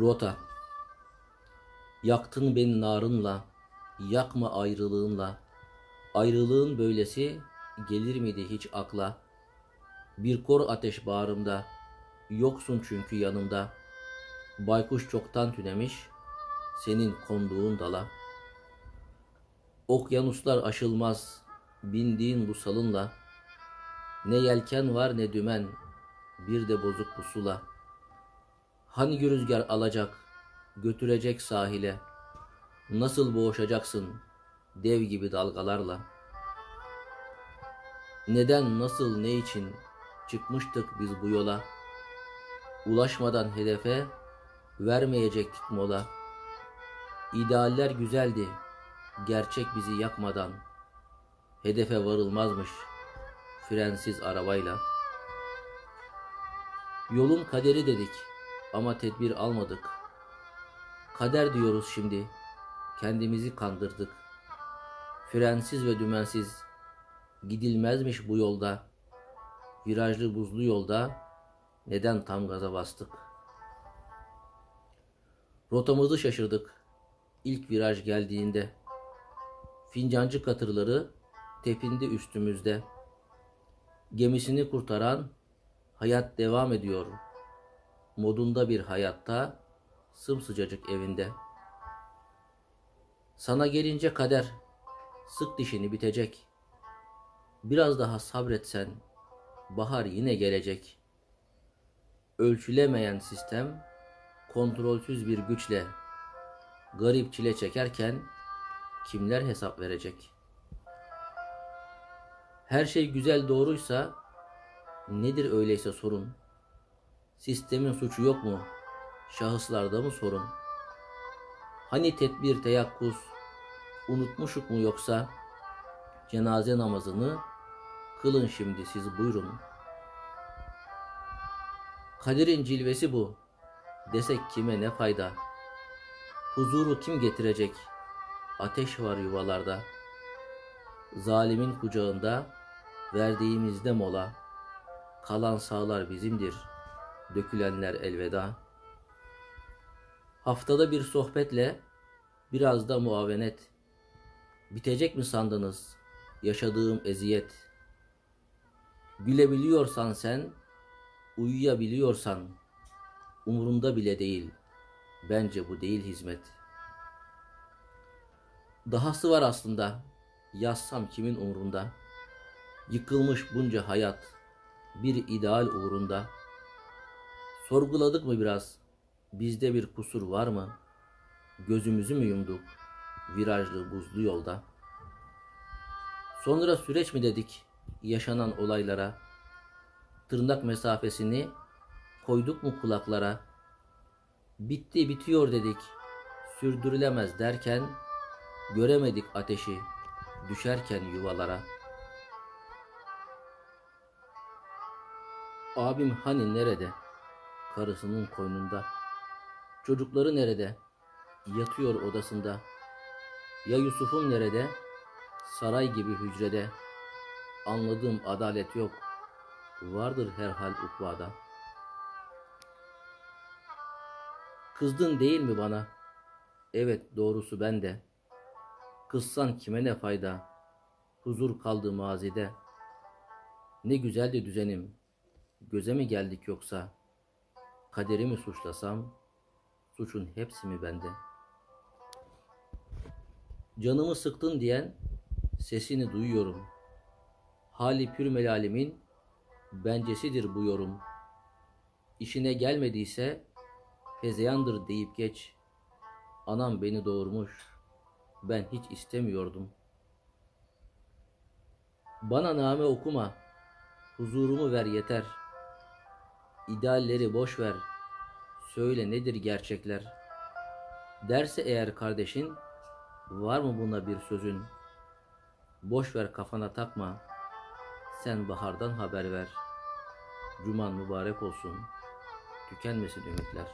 Rota Yaktın beni narınla, yakma ayrılığınla. Ayrılığın böylesi gelir miydi hiç akla? Bir kor ateş bağrımda, yoksun çünkü yanımda. Baykuş çoktan tünemiş, senin konduğun dala. Okyanuslar aşılmaz, bindiğin bu salınla. Ne yelken var ne dümen, bir de bozuk pusula. Hangi rüzgar alacak, götürecek sahile? Nasıl boğuşacaksın dev gibi dalgalarla? Neden, nasıl, ne için çıkmıştık biz bu yola? Ulaşmadan hedefe vermeyecektik mola. İdealler güzeldi, gerçek bizi yakmadan. Hedefe varılmazmış frensiz arabayla. Yolun kaderi dedik ama tedbir almadık. Kader diyoruz şimdi. Kendimizi kandırdık. Frensiz ve dümensiz gidilmezmiş bu yolda. Virajlı buzlu yolda neden tam gaza bastık? Rotamızı şaşırdık. İlk viraj geldiğinde. Fincancı katırları tepindi üstümüzde. Gemisini kurtaran hayat devam ediyor. Modunda bir hayatta sımsıcacık evinde. Sana gelince kader sık dişini bitecek. Biraz daha sabretsen bahar yine gelecek. Ölçülemeyen sistem kontrolsüz bir güçle garip çile çekerken kimler hesap verecek? Her şey güzel doğruysa nedir öyleyse sorun? Sistemin suçu yok mu? Şahıslarda mı sorun? Hani tedbir teyakkuz unutmuşuk mu yoksa cenaze namazını kılın şimdi siz buyurun. Kaderin cilvesi bu. Desek kime ne fayda? Huzuru kim getirecek? Ateş var yuvalarda. Zalimin kucağında verdiğimizde mola. Kalan sağlar bizimdir. Dökülenler elveda. Haftada bir sohbetle biraz da muavenet. Bitecek mi sandınız yaşadığım eziyet? Gülebiliyorsan sen, uyuyabiliyorsan umurumda bile değil. Bence bu değil hizmet. Dahası var aslında. Yazsam kimin umurunda? Yıkılmış bunca hayat bir ideal uğrunda. Sorguladık mı biraz? Bizde bir kusur var mı? Gözümüzü mü yumduk virajlı buzlu yolda? Sonra süreç mi dedik yaşanan olaylara? Tırnak mesafesini koyduk mu kulaklara? Bitti bitiyor dedik. Sürdürülemez derken göremedik ateşi düşerken yuvalara. Abim hani nerede? Karısının koynunda. Çocukları nerede? Yatıyor odasında. Ya Yusuf'um nerede? Saray gibi hücrede. Anladığım adalet yok. Vardır herhal ukvada. Kızdın değil mi bana? Evet doğrusu ben de. Kızsan kime ne fayda? Huzur kaldı mazide. Ne güzeldi düzenim. Göze mi geldik yoksa? Kaderi mi suçlasam? Suçun hepsi mi bende? Canımı sıktın diyen sesini duyuyorum. Hali pür melalimin bencesidir bu yorum. İşine gelmediyse hezeyandır deyip geç. Anam beni doğurmuş. Ben hiç istemiyordum. Bana name okuma. Huzurumu ver yeter. İdealleri boş ver. Söyle nedir gerçekler? Derse eğer kardeşin var mı buna bir sözün? Boş ver kafana takma. Sen bahardan haber ver. Cuman mübarek olsun. Tükenmesin ümitler.